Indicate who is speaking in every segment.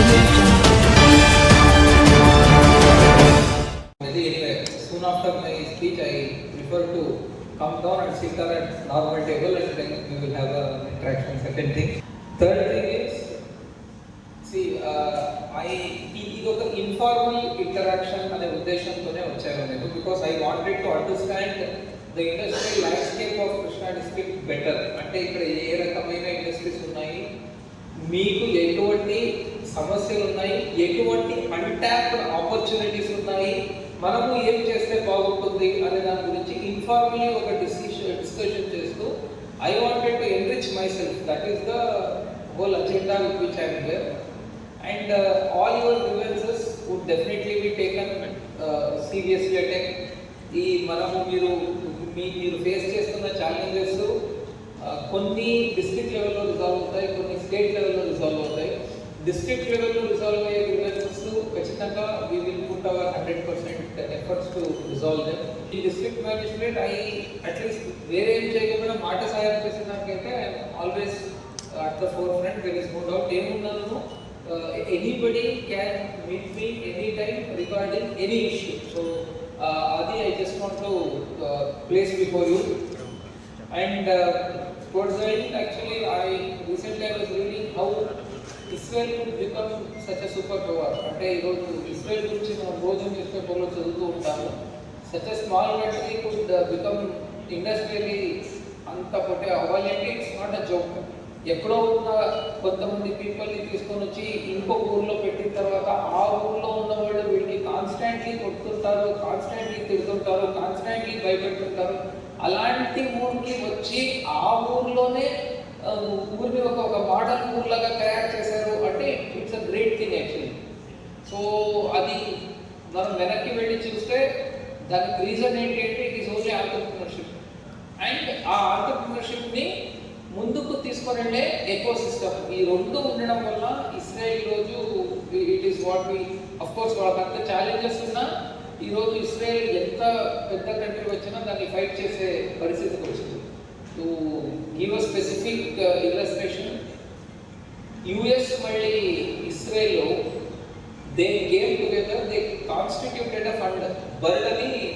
Speaker 1: audio jungle.
Speaker 2: Maybe anyway, soon after my speech, I prefer to come down and sit down at normal table and then we will have a interaction. Second thing. Third thing is, see, uh, I ఇది ఒక informal interaction అనే ఉద్దేశంతోనే వచ్చాను నేను because I wanted to understand the industrial landscape of Krishna district better అంటే ఇక్కడ ఏ రకమైన industries ఉన్నాయి మీకు ఎటువంటి సమస్యలు ఉన్నాయి. ఎటువంటి అన్టాప్డ్ ఆపర్చునిటీస్ ఉన్నాయి. మనము ఏం చేస్తే బాగుంటుంది అనే దాని గురించి ఇన్ఫార్మలీ ఒక డిస్కషన్ డిస్కషన్ చేస్తూ I wanted to enrich myself that is the whole agenda with which I there and all your grievances would definitely be taken seriously అటెక్ ఈ మనము మీరు మీ మీరు ఫేస్ చేస్తున్న ఛాలెంజెస్ uh, కొన్ని డిస్ట్రిక్ట్ లెవెల్లో రిజాల్వ్ అవుతాయి కొన్ని స్టేట్ లెవెల్లో రిజాల్వ్ అవుతాయి. డిస్ట్రిక్ట్ లెవెల్లో రిజాల్వ్ అయ్యే గ్రీవెన్సెస్ ఖచ్చితంగా we will put our hundred percent efforts to resolve them ఈ district management I at least వేరే ఏం చేయకుండా మాట సహాయం చేసే దానికైతే always at the forefront where is no doubt ఏమున్నాను anybody can meet me any time regarding any issue so అది I just want to place before you and towards the end, actually, I recently I was reading how Israel become such super power అంటే ఈరోజు Israel గురించి మనం రోజు news పేపర్లో చదువుతూ ఉంటాము. Such small country could become industrially అంత పొట్టే అవ్వాలంటే ఇట్స్ నాట్ అ జోక్ ఎక్కడో ఉన్న కొంతమంది పీపుల్ని తీసుకొని వచ్చి ఇంకొక ఊర్లో పెట్టిన తర్వాత ఆ ఊర్లో ఉన్న వాళ్ళు వీళ్ళకి కాన్స్టాంట్లీ కొడుతుంటారు కాన్స్టాంట్లీ తిడుతుంటారు కాన్స్టాంట్లీ భయపెడుతుంటారు. అలాంటి ఊరికి వచ్చి ఆ ఊర్లోనే ఊరిని ఒక ఒక మోడల్ ఊర్లాగా తయారు చేశారు అంటే it's a great thing actually so అది మనం వెనక్కి వెళ్ళి చూస్తే దానికి రీజన్ ఏంటి అంటే it is only entrepreneurship and ఆ ఆంటర్ప్రినర్షిప్ని ముందుకు తీసుకొని వెళ్ళే ఎకో సిస్టమ్ ఈ రెండు ఉండడం వల్ల ఇస్రాయల్ రోజు it is what we of course వాళ్ళకి అంత ఛాలెంజెస్ ఉన్నా ఈరోజు ఇస్రాయల్ ఎంత పెద్ద కంట్రీ వచ్చినా దాన్ని ఫైట్ చేసే పరిస్థితి they constituted a fund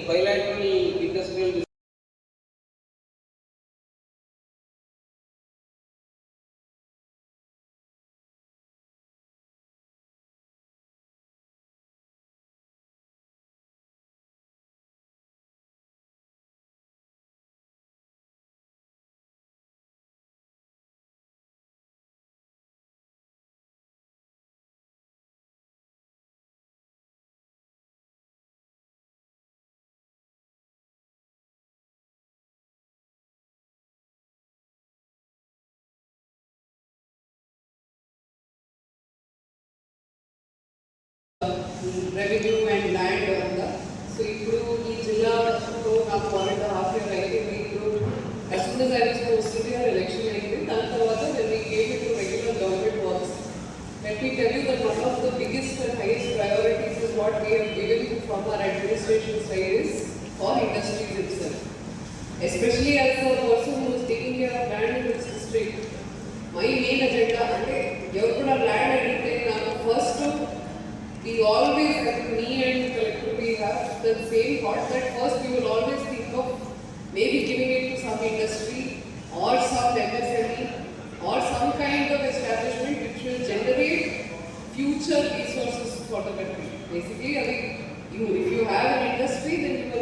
Speaker 3: revenue and land అంతా సో ఇప్పుడు ఈ జిల్లాలో నాకు వన్ అండ్ హాఫ్ ఇయర్ అయిపోయింది ఇప్పుడు as soon as I was posted here, election అయింది దాని తర్వాత when we came into regular government works, let me tell you that one of the biggest and highest priorities is what we have given from our administration side is for industries itself. Especially as a person who is taking care of land in this district, my main agenda అంటే ఎవరు కూడా land the same thought that first we will always think of maybe giving it to some industry or some MSME or some kind of establishment which will generate future resources for the country. Basically, I mean, you, if you have an industry, then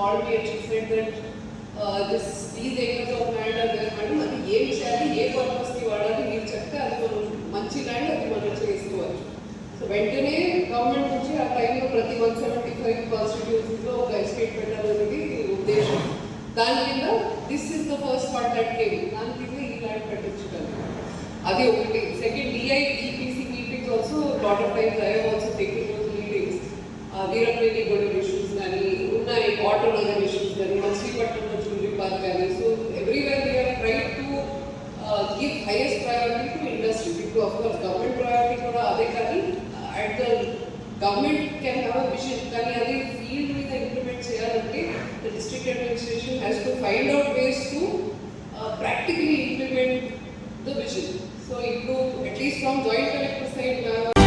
Speaker 3: quality officer this these acres of land are కానీ అది ఏం చేయాలి ఏ పర్పస్కి వాడాలి మీరు చెప్తే అది మనం మంచి ల్యాండ్ అది మనం చేసుకోవచ్చు. సో వెంటనే గవర్నమెంట్ నుంచి ఆ టైంలో ప్రతి వన్ సెవెంటీ ఫైవ్ కాన్స్టిట్యూన్సీలో ఒక ఎస్టేట్ పెట్టాలనేది ఉద్దేశం. దాని కింద this is the first part that came దాని కింద ఈ ల్యాండ్ పెట్టించగలం అది ఒకటి. Second DI EPC meetings also lot of times I also taking meetings వీరప్రేమి గొడవ విషయం course, government priority thoda aadhe kani at the government can have a vision kani adi field with the implements cheyalante the district administration has to find out ways to uh, practically implement the vision. So, it at least from joint collector side. Uh,